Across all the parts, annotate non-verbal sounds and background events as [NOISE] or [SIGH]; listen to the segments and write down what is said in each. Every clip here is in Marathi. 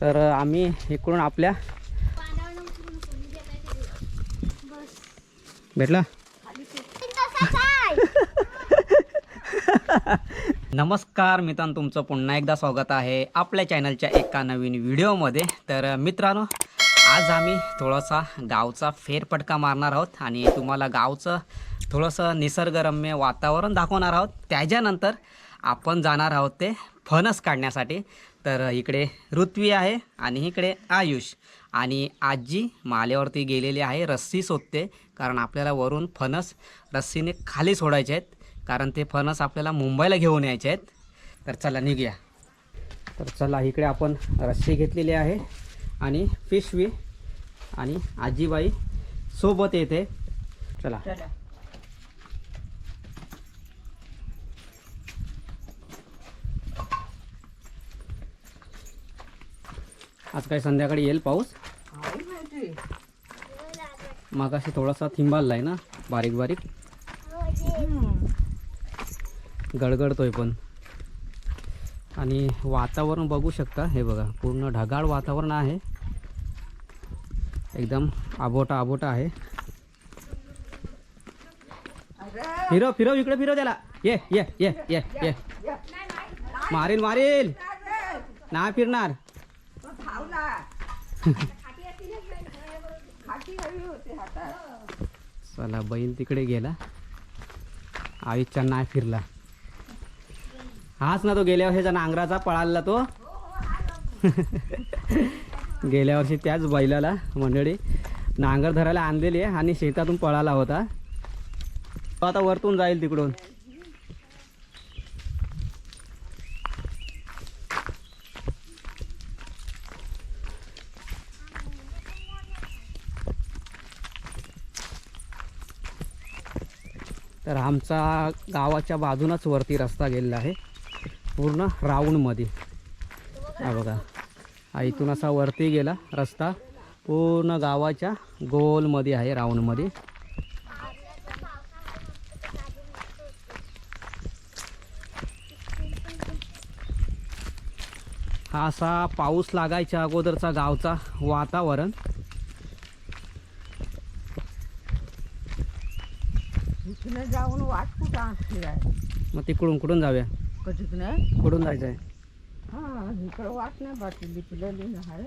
तर आम्ही इकडून आपल्या भेटला? [LAUGHS] नमस्कार मित्रांनो तुमचं पुन्हा एकदा स्वागत आहे आपल्या चॅनलच्या एका नवीन व्हिडिओमध्ये. तर मित्रांनो आज आम्ही थोडासा गावचा फेरफटका मारणार आहोत आणि तुम्हाला गावचं थोडंसं निसर्गरम्य वातावरण दाखवणार आहोत. त्याच्यानंतर आपण जाणार आहोत ते फणस काढण्यासाठी. तर इकडे ऋत्वी आहे आणि इकडे आयुष. आणि आजी माल्यावरती गेलेली आहे रस्सी सोधते कारण आपल्याला वरून फणस रस्सीने खाली सोडायचे आहेत कारण ते फणस आपल्याला मुंबईला घेऊन यायचे आहेत. तर चला निघूया. तर चला इकडे आपण रस्सी घेतलेली आहे आणि पिशवी आणि आजीबाई सोबत येते. चला. चला. आज काय संध्याकाळी येईल पाऊस? मग अशी थोडासा थिंबालला आहे ना बारीक बारीक. गडगडतोय पण. आणि वातावरण बघू शकता हे बघा पूर्ण ढगाळ वातावरण आहे. एकदम आबोटा आबोटा आहे. फिरव फिरव इकडे फिरव त्याला. ये ये ये ये ये. मारील मारील नाही फिरणार. चला बैल तिकडे गेला. आयुष्या नाही फिरला. हाच ना तो गेल्या वर्षीचा नांगराचा पळाला तो. [LAUGHS] गेल्या वर्षी त्याच बैलाला मंडळी नांगर धरायला आणलेली आहे आणि शेतातून पळाला होता. तो आता वरतून जाईल तिकडून. तर आमचा गावाच्या बाजूनच वरती रस्ता गेलेला आहे. पूर्ण राऊंडमध्ये. हा बघा. हा इथून असा वरती गेला रस्ता. पूर्ण गावाच्या गोलमध्ये आहे राऊंडमध्ये. हा असा पाऊस लागायच्या अगोदरचा गावचा वातावरण. इकडे जाऊन वाट कुठं आहे? मग तिकडून कुठून जाऊया? कधीच नाही कुठून जायचं आहे हा इकडं वाट नाही बाकी बिचलेली आहे.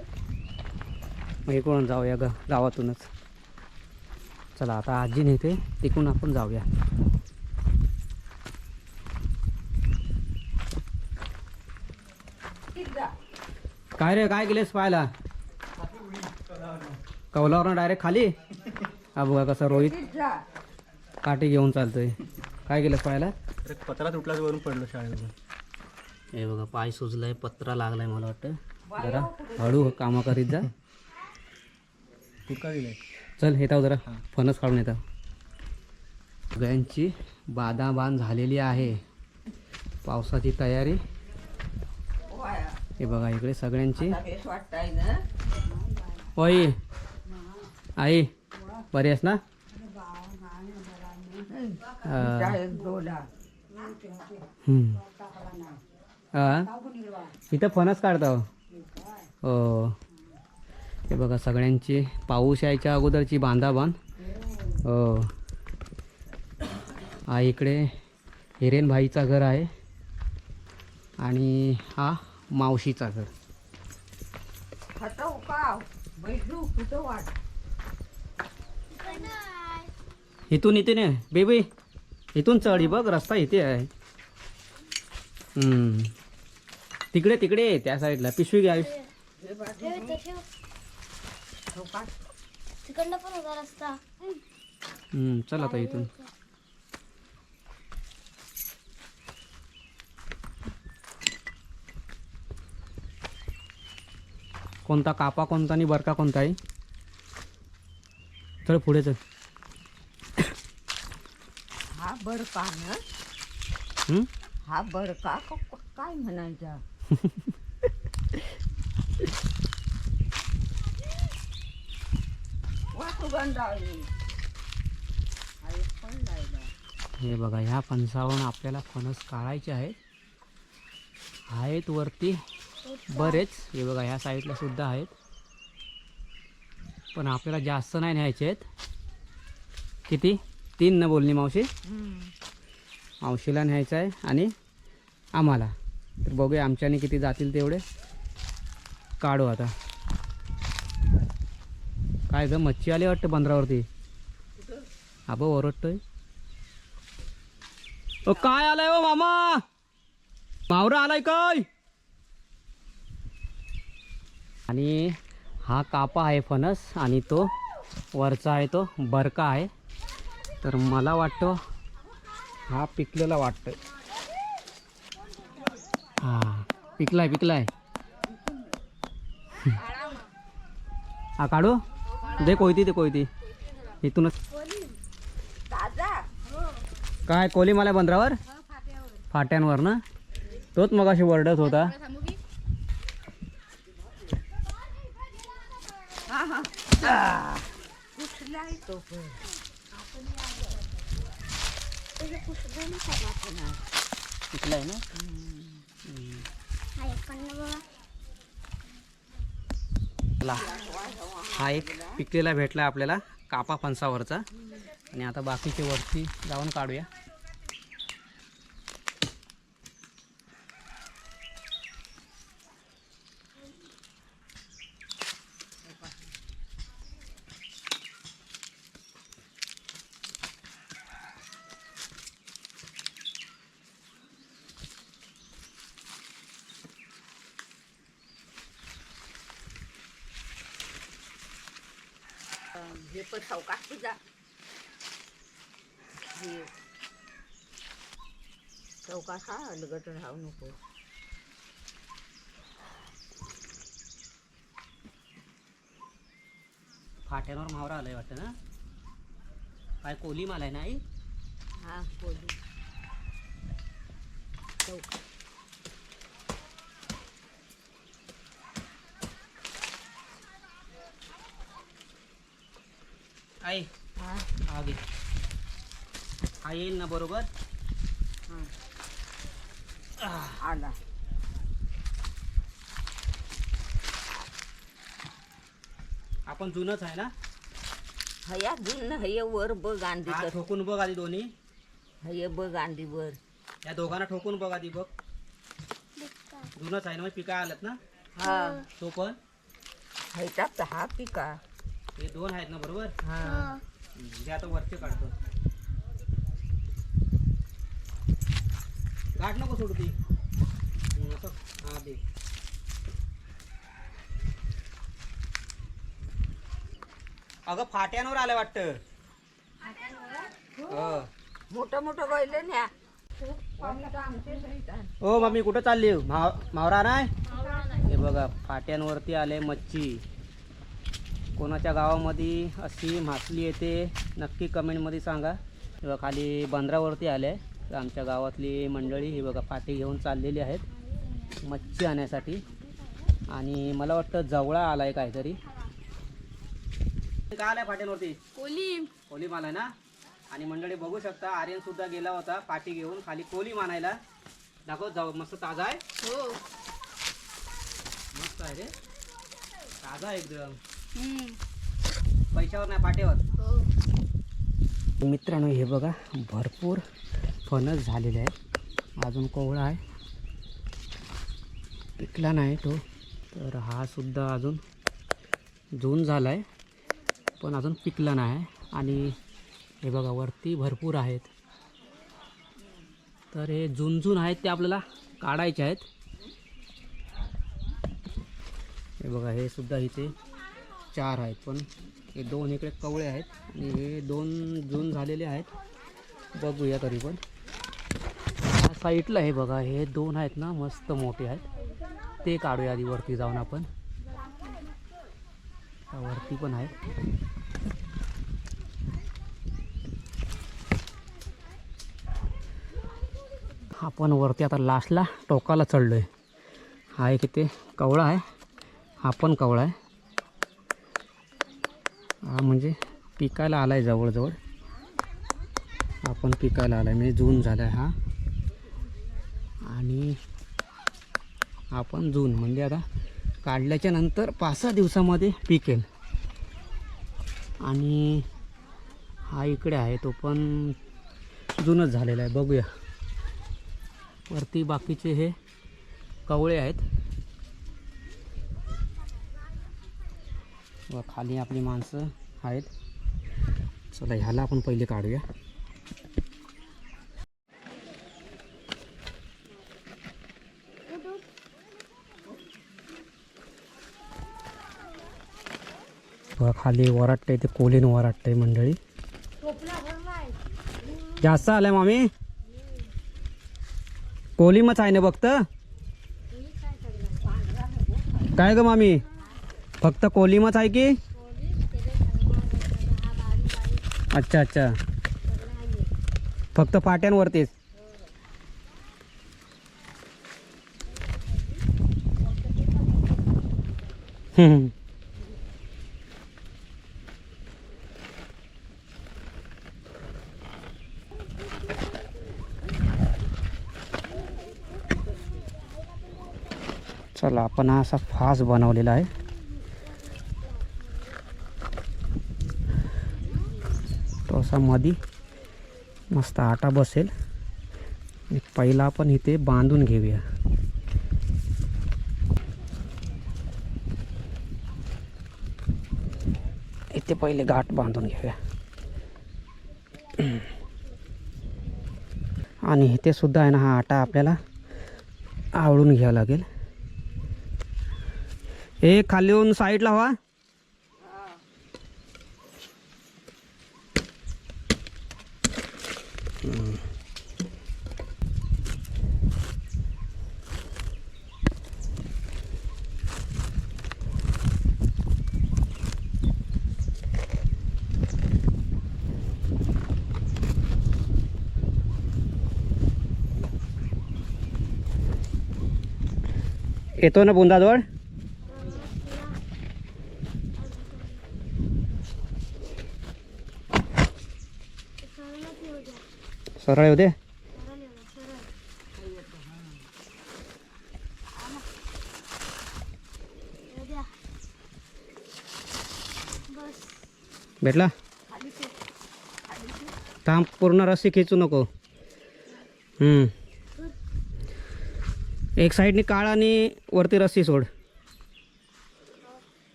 मग इकडून जाऊया ग गावातूनच. चला आता आजी नेते तिकडून आपण जाऊया. काय रे काय केलेस पाहायला? कौलावरून डायरेक्ट खाली? हा बघा कसं रोहित जा. काठी घेऊन चालतोय. काय केलं पाहायला? पत्रा तुटला वरून पडलो शाळेतून हे बघा पाय सुजलाय पत्रा लागलाय मला वाटतं. जरा हळू कामं करीत जा. तुका गेलाय? चल येताव जरा. फणस काढून येताव सगळ्यांची बादाबान झालेली आहे. पावसाची तयारी. हे बघा इकडे सगळ्यांची. होय. आई बरी आहेस ना हा. शाळेत डोला हम्म. हा इथं फणस काढतो हो. हो. हे. बघा सगळ्यांची पाऊस यायच्या अगोदरची बांधाबांध. हो. हा इकडे हिरेन भाईचा घर आहे. आणि हा मावशीचा घर हटव का बैठू कुठं वाट इथून इथे नाही बेबी. इथून चढ बघ रस्ता इथे आहे. तिकडे तिकडे त्या साईडला. पिशवी घ्या तिकडनं पण होता रस्ता. हम्म, चल आता इथून. कोणता कापा कोणता आणि बरका कोणता आहे चल पुढे चल. हा बर का ना? हा? बर का क- काय म्हणायचा? हे बघा ह्या फणसावरून आपल्याला फणस काढायचे आहेत. आहेत वरती बरेच. हे बघा ह्या साईडला सुद्धा आहेत. पण आपल्याला जास्त नाही न्यायचे आहेत. किती? तीन न बोलणी मावशी. मावशीला न्यायचं आहे आणि आम्हाला. तर बघूया आमच्याने किती जातील तेवढे. काढू आता. काय ग मच्छी आली वाटतं बंदरावरती? बघ ओरडतोय. ओ काय आलाय ओ मामा? मावरा आलाय काय? आणि हा कापा आहे फणस आणि तो वरचा आहे तो बरका आहे. तर मला वाटतं हा पिकलेला वाटतं हा पिकलाय पिकलाय. हा काढू? दे कोयती ते कोयती. इथूनच. काय कोली मला बंदरावर? फाट्यांवर ना? तोच मग अशी वरडत होता तो पण पिकलाय ना ला हा एक पिकलेला भेटला आपल्याला कापा फणसावरचा. आणि आता बाकीचे वरती जाऊन काढूया हे पण सावकाश तुझा हे चौकाश हा अलगट राहू नको. फाट्यांवर मावरा आलाय वाटतं ना? काय कोली माल आहे ना आई? हा कोली. चौकाश आई हा हा घे हा येईल ना बरोबर आला। आपण जुनच आहे ना? हया जुन हय वर बघ अंडी हा तर ठोकून बघ आधी दोन्ही. हय बघ अंडी वर. या दोघांना ठोकून बघ आधी बघ. जुनच आहे ना मग पिका आलात ना? हा. तो पण? हा पिका. हे दोन आहेत ना बरोबर? हा. हम्म, ते आता वरचे काढतो. गाठ नको सोडू ती. असं हा दे. अगं फाट्यांवर आलं वाटतं. हो. मोठं मोठं गळले न्या. ओ मम्मी कुठं चालली? माव मावरा नाही हे बघा फाट्यांवरती आले मच्छी. कोणाच्या गावामध्ये अशी मासली येते नक्की कमेंटमध्ये सांगा. बघा खाली बंदरावरती आले तर आमच्या गावातली मंडळी ही बघा फाटी घेऊन चाललेली आहेत. मच्छी आणण्यासाठी. आणि मला वाटतं जवळा आलाय काहीतरी. काय आलाय फाट्यांवरती? कोली. कोली आलाय ना? आणि मंडळी बघू शकता आर्यन सुद्धा गेला होता पाठी घेऊन खाली कोली मानायला. दाखव जाऊ मस्त ताजा आहे. हो. मस्त आहे रे. ताजा आहे एकदम. पैशावर नाही पाट्यावर हो. मित्रांनो हे बघा भरपूर फणस झालेले आहे अजून कोवळा आहे. पिकला नाही तो तर हा सुद्धा अजून जून झाला आहे पण अजून पिकला नाही. आणि हे बघा वरती भरपूर आहेत. तर हे झुनझुन आहेत ते आपल्याला काढायचे आहेत. हे बघा हे सुद्धा इथे चार आहेत पण हे दोन इकडे कवळे आहेत आणि हे दोन जून झालेले आहेत. बघूया तरी पण. ह्या साईडला हे बघा हे दोन आहेत ना मस्त मोठे आहेत. ते काढूया आधी वरती जाऊन आपण. त्या वरती पण आहेत. आपण वरती आता लास्टला टोकाला चढलो आहे हा एक इथे कवळा आहे. हा पण कवळा आहे. हा म्हणजे पिकायला आला आहे जवळजवळ. आपण पिकायला आला आहे म्हणजे जून झाला आहे हा. आणि आपण जून म्हणजे आता काढल्याच्या नंतर पाच सहा दिवसामध्ये पिकेल आणि हा इकडे आहे तो पण जुनच झालेला आहे. बघूया. वरती बाकीचे हे कवळे आहेत. व खाली आपली माणसं आहेत. चला ह्याला आपण पहिले काढूया. खाली वराटतंय ते कोलीन वराटतंय मंडळी. जास्त आलंय मामी? कोलीमच आहे ना फक्त? काय ग मामी? फक्त कोलीमच आहे की? अच्छा अच्छा. फक्त पाट्यांवरतीच? चला आपण हा असा फास बनवलेला आहे. असा मधी मस्त आटा बसेल. आणि पहिला आपण इथे बांधून घेऊया. इथे पहिले घाट बांधून घेऊया. आणि इथे सुद्धा आहे ना हा आटा आपल्याला आवळून घ्यावा लागेल. हे खाली येऊन साईडला व्हा. येतो ना बुंदाजवळ? सरळ येऊ दे. भेटला? थांब पूर्ण रस्सी खेचू नको. हम्म. एक साईडने काळ आणि वरती रस्सी सोड.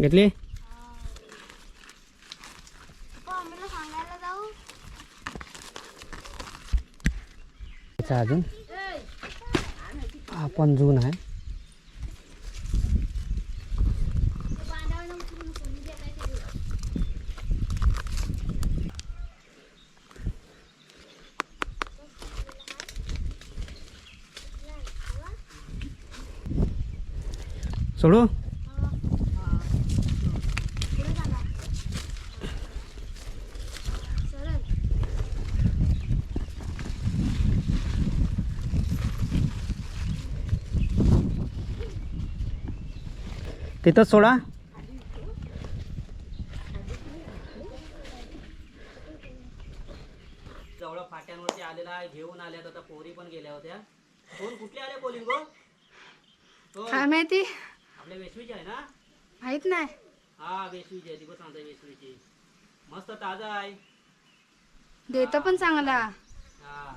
घेतली? अच्छा, अजून. आपण जून आहे. सोडू तिथंच सोडा जवळ फाट्यांवरती आलेला आहे घेऊन आल्यात आता पोरी पण गेल्या होत्या कोण कुठले आले पोलिंग गो काय माहिती आपल्या वेशवीची आहे ना माहीत नाही हा वेशवीची आहे दिवस सांगता वेशवीची मस्त ताजा आहे देतो पण चांगला हा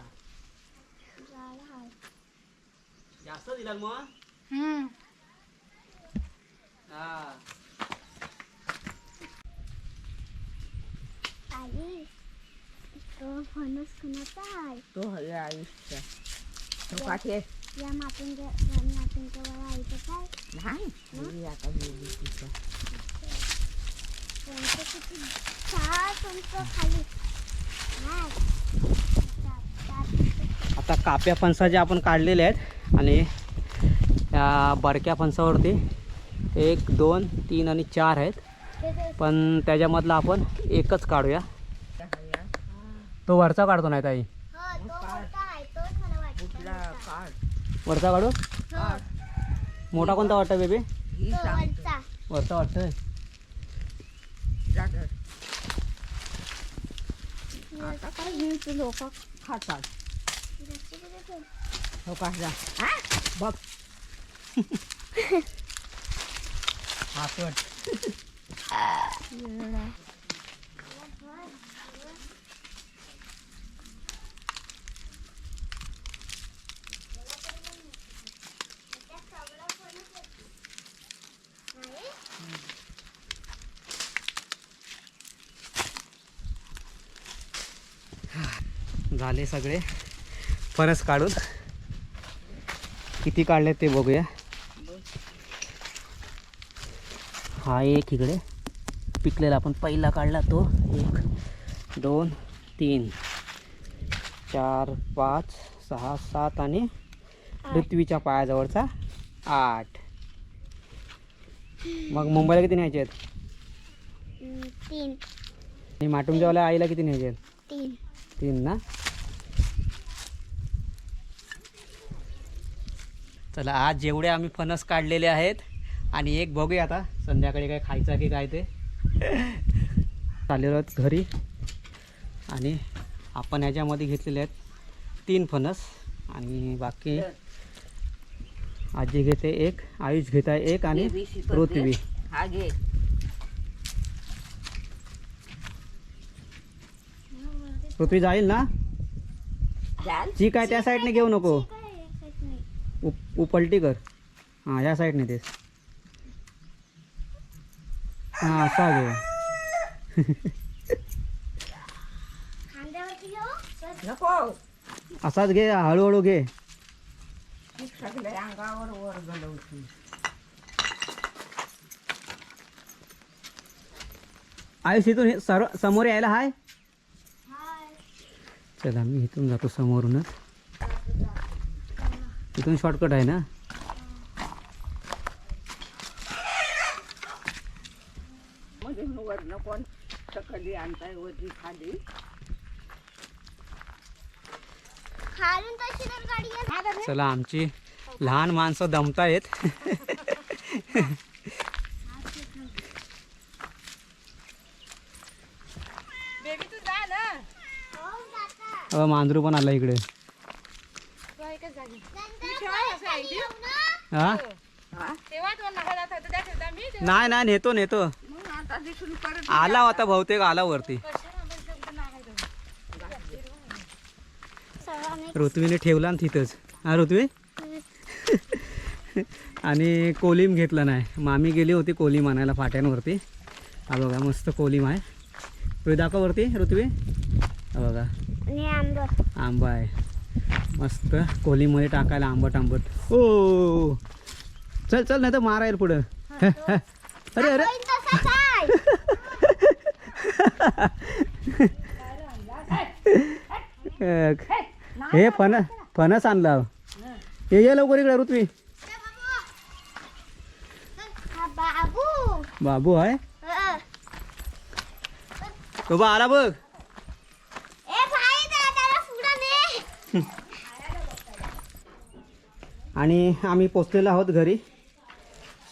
जास्त दिला मग हम्म हा तो फणस कुणाचा आहे तो हवे आयुष्य तो काठी आहे या मातून मातून वाला आईचं काय नाही आता गेली तिच्या त्यांचं किती चार तुमचं खाली नाही. चार- आता काप्या फणसाचे आपण काढलेले आहेत आणि या बरक्या फणसावरती एक दोन तीन आणि चार आहेत. पण त्याच्यामधला आपण एकच काढूया. तो वरचा काढतो नाही ताई. वरचा काढू? मोठा कोणता वाटतं बेबी. वरचा वाटतंय. आता काय लोक? खातात. हो का? जा. हा? बघ. [LAUGHS] झाले सगळे. फणस काढून. किती काढले ते बघूया. हा एक इकडे. पिकलेला आपण पहिला काढला तो. एक दोन तीन चार पाच सहा सात आणि पृथ्वीच्या पायाजवळचा आठ. मग मुंबईला किती न्यायचे आहेत आणि आईला किती न्यायचे आहेत तीन. तीन ना? चला आज जेवढे आम्ही फणस काढलेले आहेत आणि एक बघूया आता संध्याकाळी काय खायचं की काय ते. चाललेलो आहोत घरी आणि आपण ह्याच्यामध्ये घेतलेले आहेत तीन फणस आणि बाकी आजी घेते एक आयुष घेत आहे एक आणि पृथ्वी पृथ्वी जाईल ना? जी काय त्या साईडने घेऊ नको. उप उ पलटी कर. हां या साईडने तेच हां असा घे. [LAUGHS] असाच घे हळूहळू घे. अंगावर वर आयुष इथून हे सर्व समोर यायला हाय? हाय. चला मी इथून जातो समोरूनच. इथून शॉर्टकट आहे ना? मधून वरनं कोण सकली आणताय वरती खाली? खालून तशी तर गाडी आहे. चला आमची लहान माणसं दमतायत. बेबी तू जा ना. हो, मांजरू पण आला इकडे नंतर खाली येऊ ना. हा? नाही नाही नेतो नेतो. मग आता दिसून परत आला होता बहुतेक आला वरती. ऋत्वीने ठेवला ना तिथंच. हा ऋत्वी? [LAUGHS] आणि कोलीम घेतलं नाही. मामी गेली होती कोलीम आणायला फाट्यांवरती. हा बघा मस्त कोलीम आहे. ऋ दाखव वरती ऋत्वी. हा बघा. आंबा आहे. मस्त. कोलीमध्ये टाकायला आंबट आंबट. ओ. चल चल नाही तर मारायला पुढं. [LAUGHS] अरे अरे. [LAUGHS] हे फण फणस आणला. हे ये लवकर इकडे ऋत्वी. हा बाबू. बाबू आहे अ. तो बा आला बघ ए भाई दादाला पुढं ने आणि आम्ही पोचलेलो आहोत घरी.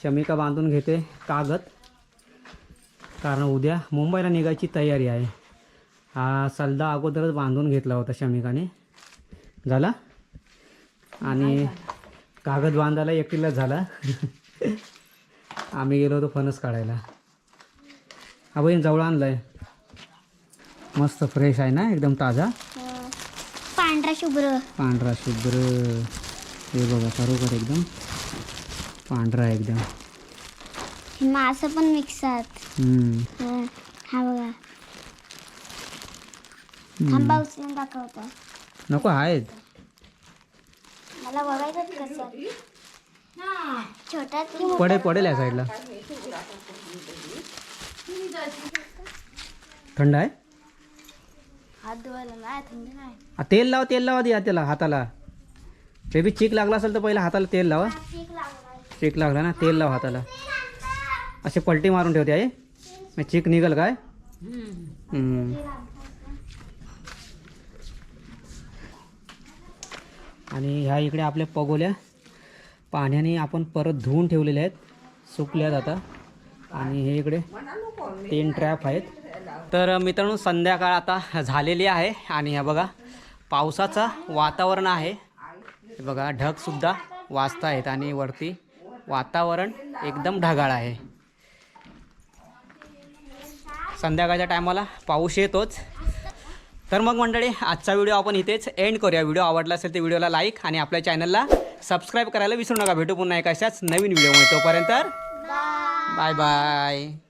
शमिका बांधून घेते कागद. कारण उद्या मुंबईला निघायची तयारी आहे. हा सलदा अगोदरच बांधून घेतला होता शमिकाने. झाला? आणि कागद बांधायला एकटीलाच झाला. आम्ही गेलो होतो फणस काढायला. हा बहीण जवळ आणलाय. मस्त फ्रेश आहे ना एकदम ताजा? पांढरा शुभ्र. पांढरा शुभ्र. हे बघा खरोखर एकदम पांढरा एकदम. मासं पण मिक्स आहेत. हम्म. हं. हा बघा. आंबा उचलून दाखवतो. नको आहेत. मला बघायचं कसं छोटा की पडे पडेल या साईडला थंड आहे? हात धुवायला नाही थंड नाही. आ, तेल लाव तेल लावा द्या त्याला हाताला. बेबी चीक लागला असेल तर पहिला हाताला तेल लावा. चीक लागला ना तेल लाव हाताला. असे पलटी मारून ठेवते आहे मग चीक निघल काय? हम्म. आणि ह्या इकडे आपल्या पगोल्या पाण्याने आपण परत धुवून ठेवलेल्या आहेत. सुकल्यात आता. आणि हे इकडे तीन ट्रॅप आहेत. तर मित्रांनो संध्याकाळ आता झालेली आहे आणि ह्या बघा पावसाचं वातावरण आहे. हे बघा ढगसुद्धा वाजत आहेत आणि वरती वातावरण एकदम ढगाळ आहे. संध्याकाळच्या टायमाला पाऊस येतोच. तर मग मंडळी आजचा व्हिडिओ आपण इथेच एंड करूया. व्हिडिओ आवडला असेल तर व्हिडिओला लाईक आणि आपल्या चॅनलला सबस्क्राईब करायला विसरू नका. भेटू पुन्हा एका अशाच नवीन व्हिडिओमध्ये तोपर्यंत बाय बाय